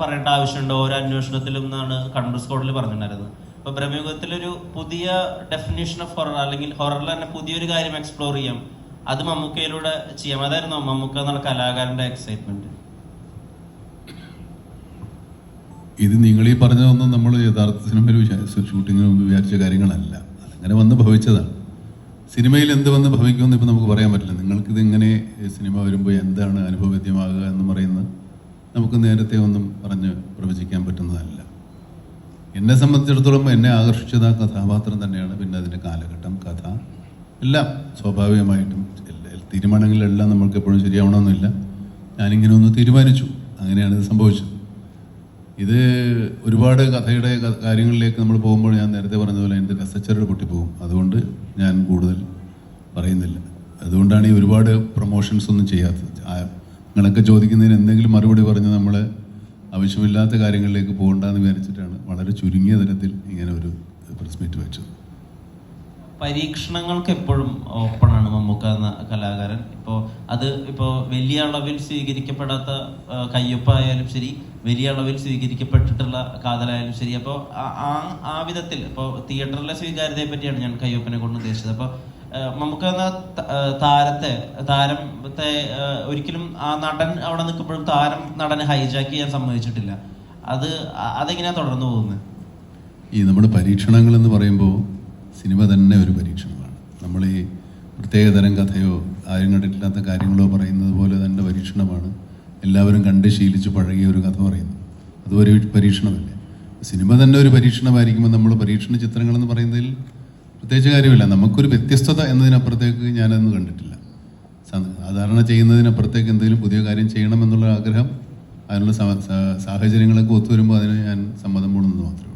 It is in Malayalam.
പറയേണ്ട ആവശ്യമുണ്ടോ? ഒരു അന്വേഷണത്തിലും എന്നാണ് കണ്ണൂർ സ്കോഡിൽ പറഞ്ഞിട്ടുണ്ടായിരുന്നത്. അപ്പൊ ബ്രഹ്മയുഗത്തിലൊരു പുതിയ ഡെഫിനേഷൻ ഓഫ് ഹൊറർ അല്ലെങ്കിൽ ഹൊററിൽ തന്നെ പുതിയൊരു കാര്യം എക്സ്പ്ലോർ ചെയ്യാം. അത് മമ്മൂക്കയിലൂടെ ചെയ്യാം. അതായിരുന്നു മമ്മൂക്ക എന്നുള്ള കലാകാരന്റെ എക്സൈറ്റ്മെന്റ് ഇത് നിങ്ങൾ ഈ പറഞ്ഞതൊന്നും നമ്മൾ യഥാർത്ഥ സിനിമയിൽ ഷൂട്ടിങ്ങിന് മുമ്പ് വിചാരിച്ച കാര്യങ്ങളല്ല. അങ്ങനെ വന്ന് ഭവിച്ചതാണ്. സിനിമയിൽ എന്ത് വന്ന് ഭവിക്കുമെന്ന് ഇപ്പം നമുക്ക് പറയാൻ പറ്റില്ല. നിങ്ങൾക്കിത് എങ്ങനെ സിനിമ വരുമ്പോൾ എന്താണ് അനുഭവവേദ്യമാകുക എന്ന് പറയുന്നത് നമുക്ക് നേരത്തെ ഒന്നും പറഞ്ഞ് പ്രവചിക്കാൻ പറ്റുന്നതല്ല. എന്നെ സംബന്ധിച്ചിടത്തോളം എന്നെ ആകർഷിച്ചത് ആ കഥാപാത്രം തന്നെയാണ്. പിന്നെ അതിന്റെ കാലഘട്ടം കഥ എല്ലാം സ്വാഭാവികമായിട്ടും എല്ലാ തീരുമാനങ്ങളിലെല്ലാം നമ്മൾക്ക് എപ്പോഴും ശരിയാവണമെന്നില്ല. ഞാനിങ്ങനെ ഒന്ന് തീരുമാനിച്ചു. അങ്ങനെയാണ് ഇത് സംഭവിച്ചത്. ഇത് ഒരുപാട് കഥയുടെ കാര്യങ്ങളിലേക്ക് നമ്മൾ പോകുമ്പോൾ ഞാൻ നേരത്തെ പറഞ്ഞതുപോലെ എന്റെ കസച്ചരട് പൊട്ടിപ്പോകും അതുകൊണ്ട് ഞാൻ കൂടുതൽ പറയുന്നില്ല. അതുകൊണ്ടാണ് ഈ ഒരുപാട് പ്രൊമോഷൻസ് ഒന്നും ചെയ്യാത്തത്. നിങ്ങളൊക്കെ ചോദിക്കുന്നതിന് എന്തെങ്കിലും മറുപടി പറഞ്ഞ് നമ്മൾ ആവശ്യമില്ലാത്ത കാര്യങ്ങളിലേക്ക് പോകണ്ടെന്ന് വിചാരിച്ചിട്ടാണ് വളരെ ചുരുങ്ങിയ തരത്തിൽ ഇങ്ങനെ ഒരു പ്രസ് മീറ്റ് വെച്ചത്. പരീക്ഷണങ്ങൾക്ക് എപ്പോഴും ഓപ്പൺ ആണ് മമ്മൂക്ക എന്ന കലാകാരൻ. ഇപ്പോൾ അത് ഇപ്പോൾ വലിയ അളവിൽ സ്വീകരിക്കപ്പെടാത്ത കയ്യൊപ്പായാലും ശരി വലിയ അളവിൽ സ്വീകരിക്കപ്പെട്ടിട്ടുള്ള കാതലായാലും ശരി. അപ്പോൾ ആ ആ വിധത്തിൽ ഇപ്പോൾ തിയേറ്ററിലെ സ്വീകാര്യതയെ പറ്റിയാണ് ഞാൻ കയ്യൊപ്പനെ കൊണ്ട് ഉദ്ദേശിച്ചത്. അപ്പോൾ നമുക്ക് താരത്തെ താരത്തെ ഒരിക്കലും ആ നടൻ അവിടെ നിൽക്കുമ്പോഴും താരം നടനെ ഹൈജാക്ക് ചെയ്യാൻ സമ്മതിച്ചിട്ടില്ല. അത് അതെങ്ങനെയാ തുടർന്നു പോകുന്നത് ഈ നമ്മുടെ പരീക്ഷണങ്ങൾ എന്ന് പറയുമ്പോൾ സിനിമ തന്നെ ഒരു പരീക്ഷണമാണ്. നമ്മൾ ഈ പ്രത്യേകതരം കഥയോ ആരും കണ്ടിട്ടില്ലാത്ത കാര്യങ്ങളോ പറയുന്നത് പോലെ തന്നെ പരീക്ഷണമാണ്. എല്ലാവരും കണ്ട് ശീലിച്ച് പഴകിയ ഒരു കഥ പറയുന്നു അത് ഒരു പരീക്ഷണമല്ലേ? സിനിമ തന്നെ ഒരു പരീക്ഷണമായിരിക്കുമ്പോൾ നമ്മൾ പരീക്ഷണ ചിത്രങ്ങളെന്ന് പറയുന്നതിൽ പ്രത്യേകിച്ച് കാര്യമില്ല. നമുക്കൊരു വ്യത്യസ്തത എന്നതിനപ്പുറത്തേക്ക് ഞാനതൊന്നും കണ്ടിട്ടില്ല. സാധാരണ ചെയ്യുന്നതിനപ്പുറത്തേക്ക് എന്തെങ്കിലും പുതിയ കാര്യം ചെയ്യണമെന്നുള്ള ആഗ്രഹം അതിനുള്ള സാഹചര്യങ്ങളൊക്കെ ഒത്തുവരുമ്പോൾ അതിന് ഞാൻ സമ്മതം കൂടുന്നത് മാത്രം